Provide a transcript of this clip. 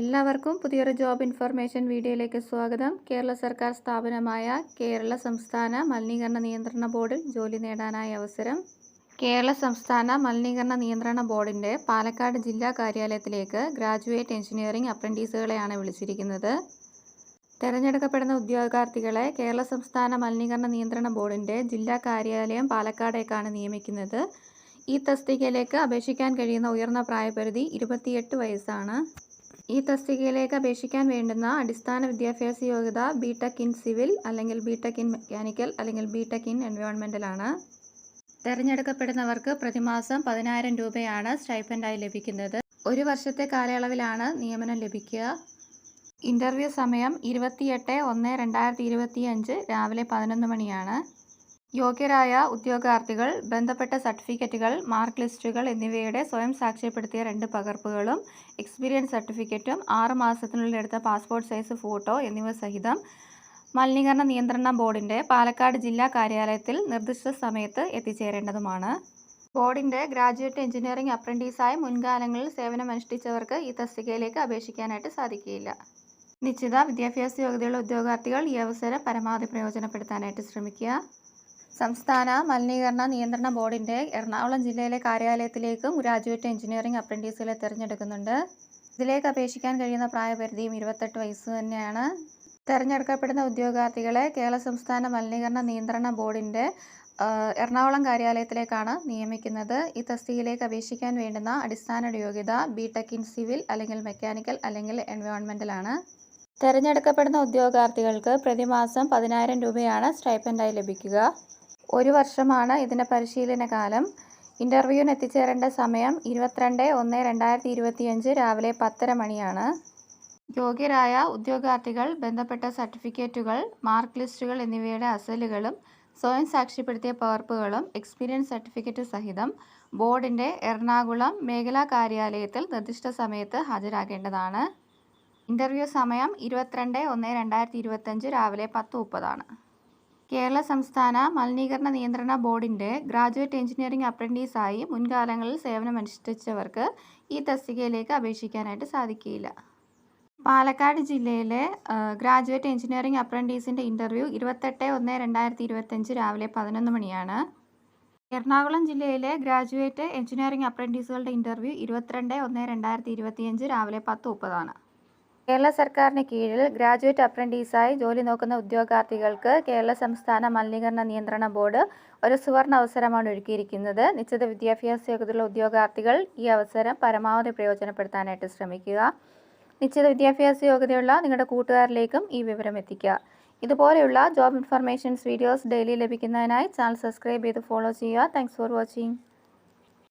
എല്ലാവർക്കും പുതിയൊരു job information വീഡിയോയിലേക്ക് സ്വാഗതം. കേരള സർക്കാർ സ്ഥാപനമായ കേരള സംസ്ഥാന മലിനീകരണ നിയന്ത്രണ ബോർഡിൽ ജോലി നേടാനായ അവസരം. കേരള സംസ്ഥാന മലിനീകരണ നിയന്ത്രണ ബോർഡിന്റെ പാലക്കാട് ജില്ലാ കാര്യാലയത്തിലേക്ക് ഗ്രാജുവേറ്റ് എഞ്ചിനീയറിംഗ് അപ്രന്റീസുകളെയാണ് വിളിച്ചിരിക്കുന്നത്. തിരഞ്ഞെടുക്കപ്പെടുന്ന ഉദ്യോഗാർത്ഥികളെ കേരള സംസ്ഥാന മലിനീകരണ നിയന്ത്രണ ബോർഡിന്റെ ജില്ലാ കാര്യാലയം പാലക്കാടേക്കാണ് നിയമിക്കുന്നത്. ഈ തസ്തികയിലേക്ക് അപേക്ഷിക്കാൻ കഴിയുന്ന ഉയർന്ന പ്രായപരിധി ഇരുപത്തിയെട്ട് വയസ്സാണ്. ഈ തസ്തികയിലേക്ക് അപേക്ഷിക്കാൻ വേണ്ടുന്ന അടിസ്ഥാന വിദ്യാഭ്യാസ യോഗ്യത ബി ടെക് ഇൻ സിവിൽ അല്ലെങ്കിൽ ബി ടെക് ഇൻ മെക്കാനിക്കൽ അല്ലെങ്കിൽ ബി ടെക് ഇൻ എൻവയോൺമെന്റലാണ് തിരഞ്ഞെടുക്കപ്പെടുന്നവർക്ക് പ്രതിമാസം പതിനായിരം രൂപയാണ് സ്റ്റൈപ്പൻഡായി ലഭിക്കുന്നത്. ഒരു വർഷത്തെ കാലയളവിലാണ് നിയമനം ലഭിക്കുക. ഇന്റർവ്യൂ സമയം ഇരുപത്തിയെട്ട് ഒന്ന് രണ്ടായിരത്തി ഇരുപത്തിയഞ്ച് രാവിലെ പതിനൊന്ന് മണിയാണ്. യോഗ്യരായ ഉദ്യോഗാർത്ഥികൾ ബന്ധപ്പെട്ട സർട്ടിഫിക്കറ്റുകൾ മാർക്ക് ലിസ്റ്റുകൾ എന്നിവയുടെ സ്വയം സാക്ഷ്യപ്പെടുത്തിയ രണ്ട് പകർപ്പുകളും എക്സ്പീരിയൻസ് സർട്ടിഫിക്കറ്റും ആറ് മാസത്തിനുള്ളിൽ എടുത്ത പാസ്പോർട്ട് സൈസ് ഫോട്ടോ എന്നിവ സഹിതം മലിനീകരണ നിയന്ത്രണ ബോർഡിന്റെ പാലക്കാട് ജില്ലാ കാര്യാലയത്തിൽ നിർദ്ദിഷ്ട സമയത്ത് എത്തിച്ചേരേണ്ടതുമാണ്. ബോർഡിന്റെ ഗ്രാജുവേറ്റ് എഞ്ചിനീയറിംഗ് അപ്രന്റീസായി മുൻകാലങ്ങളിൽ സേവനമനുഷ്ഠിച്ചവർക്ക് ഈ തസ്തികയിലേക്ക് അപേക്ഷിക്കാനായിട്ട് സാധിക്കുകയില്ല. നിശ്ചിത വിദ്യാഭ്യാസ യോഗ്യതയുള്ള ഉദ്യോഗാർത്ഥികൾ ഈ അവസരം പരമാവധി പ്രയോജനപ്പെടുത്താനായിട്ട് ശ്രമിക്കുക. സംസ്ഥാന മലിനീകരണ നിയന്ത്രണ ബോർഡിന്റെ എറണാകുളം ജില്ലയിലെ കാര്യാലയത്തിലേക്കും ഗ്രാജുവേറ്റ് എഞ്ചിനീയറിംഗ് അപ്രന്റീസുകളെ തിരഞ്ഞെടുക്കുന്നുണ്ട്. ഇതിലേക്ക് അപേക്ഷിക്കാൻ കഴിയുന്ന പ്രായപരിധിയും ഇരുപത്തെട്ട് വയസ്സ് തന്നെയാണ്. തിരഞ്ഞെടുക്കപ്പെടുന്ന ഉദ്യോഗാർത്ഥികളെ കേരള സംസ്ഥാന മലിനീകരണ നിയന്ത്രണ ബോർഡിന്റെ എറണാകുളം കാര്യാലയത്തിലേക്കാണ് നിയമിക്കുന്നത്. ഈ തസ്തികയിലേക്ക് അപേക്ഷിക്കാൻ വേണ്ടുന്ന അടിസ്ഥാന യോഗ്യത ബി ടെക് ഇൻ സിവിൽ അല്ലെങ്കിൽ മെക്കാനിക്കൽ അല്ലെങ്കിൽ എൻവയോൺമെന്റലാണ് തിരഞ്ഞെടുക്കപ്പെടുന്ന ഉദ്യോഗാർത്ഥികൾക്ക് പ്രതിമാസം പതിനായിരം രൂപയാണ് സ്റ്റൈപ്പൻഡായി ലഭിക്കുക. ഒരു വർഷമാണ് ഇതിന്റെ പരിശീലന കാലം ഇന്റർവ്യൂവിന് എത്തിച്ചേരേണ്ട സമയം ഇരുപത്തിരണ്ട് ഒന്ന് രണ്ടായിരത്തി ഇരുപത്തിയഞ്ച് രാവിലെ പത്തര മണിയാണ്. യോഗ്യരായ ഉദ്യോഗാർത്ഥികൾ ബന്ധപ്പെട്ട സർട്ടിഫിക്കറ്റുകൾ മാർക്ക് ലിസ്റ്റുകൾ എന്നിവയുടെ അസലുകളും സ്വയം സാക്ഷ്യപ്പെടുത്തിയ പകർപ്പുകളും എക്സ്പീരിയൻസ് സർട്ടിഫിക്കറ്റ് സഹിതം ബോർഡിന്റെ എറണാകുളം മേഖലാ കാര്യാലയത്തിൽ നിർദ്ദിഷ്ട സമയത്ത് ഹാജരാകേണ്ടതാണ്. ഇന്റർവ്യൂ സമയം ഇരുപത്തിരണ്ട് ഒന്ന് രണ്ടായിരത്തി ഇരുപത്തഞ്ച് രാവിലെ പത്ത് മുപ്പതാണ്. കേരള സംസ്ഥാന മലിനീകരണ നിയന്ത്രണ ബോർഡിന്റെ ഗ്രാജുവേറ്റ് എഞ്ചിനീയറിംഗ് അപ്രന്റീസായി മുൻകാലങ്ങളിൽ സേവനമനുഷ്ഠിച്ചവർക്ക് ഈ തസ്തികയിലേക്ക് അപേക്ഷിക്കാനായിട്ട് സാധിക്കുകയില്ല. പാലക്കാട് ജില്ലയിലെ ഗ്രാജുവേറ്റ് എഞ്ചിനീയറിംഗ് അപ്രന്റീസിന്റെ ഇന്റർവ്യൂ ഇരുപത്തെട്ട് ഒന്ന് രണ്ടായിരത്തി ഇരുപത്തഞ്ച് രാവിലെ പതിനൊന്ന് മണിയാണ്. എറണാകുളം ജില്ലയിലെ ഗ്രാജുവേറ്റ് എഞ്ചിനീയറിംഗ് അപ്രന്റീസുകളുടെ ഇന്റർവ്യൂ ഇരുപത്തിരണ്ട് ഒന്ന് രണ്ടായിരത്തി ഇരുപത്തിയഞ്ച് രാവിലെ പത്ത് മുപ്പതാണ്. കേരള സർക്കാരിന് കീഴിൽ ഗ്രാജുവേറ്റ് അപ്രന്റീസായി ജോലി നോക്കുന്ന ഉദ്യോഗാർത്ഥികൾക്ക് കേരള സംസ്ഥാന മലിനീകരണ നിയന്ത്രണ ബോർഡ് ഒരു സുവർണ അവസരമാണ് ഒരുക്കിയിരിക്കുന്നത്. നിശ്ചിത വിദ്യാഭ്യാസ യോഗ്യതയുള്ള ഉദ്യോഗാർത്ഥികൾ ഈ അവസരം പരമാവധി പ്രയോജനപ്പെടുത്താനായിട്ട് ശ്രമിക്കുക. നിശ്ചിത വിദ്യാഭ്യാസ യോഗ്യതയുള്ള നിങ്ങളുടെ കൂട്ടുകാരിലേക്കും ഈ വിവരം എത്തിക്കുക. ഇതുപോലെയുള്ള ജോബ് ഇൻഫർമേഷൻസ് വീഡിയോസ് ഡെയിലി ലഭിക്കുന്നതിനായി ചാനൽ സബ്സ്ക്രൈബ് ചെയ്ത് ഫോളോ ചെയ്യുക. Thanks for watching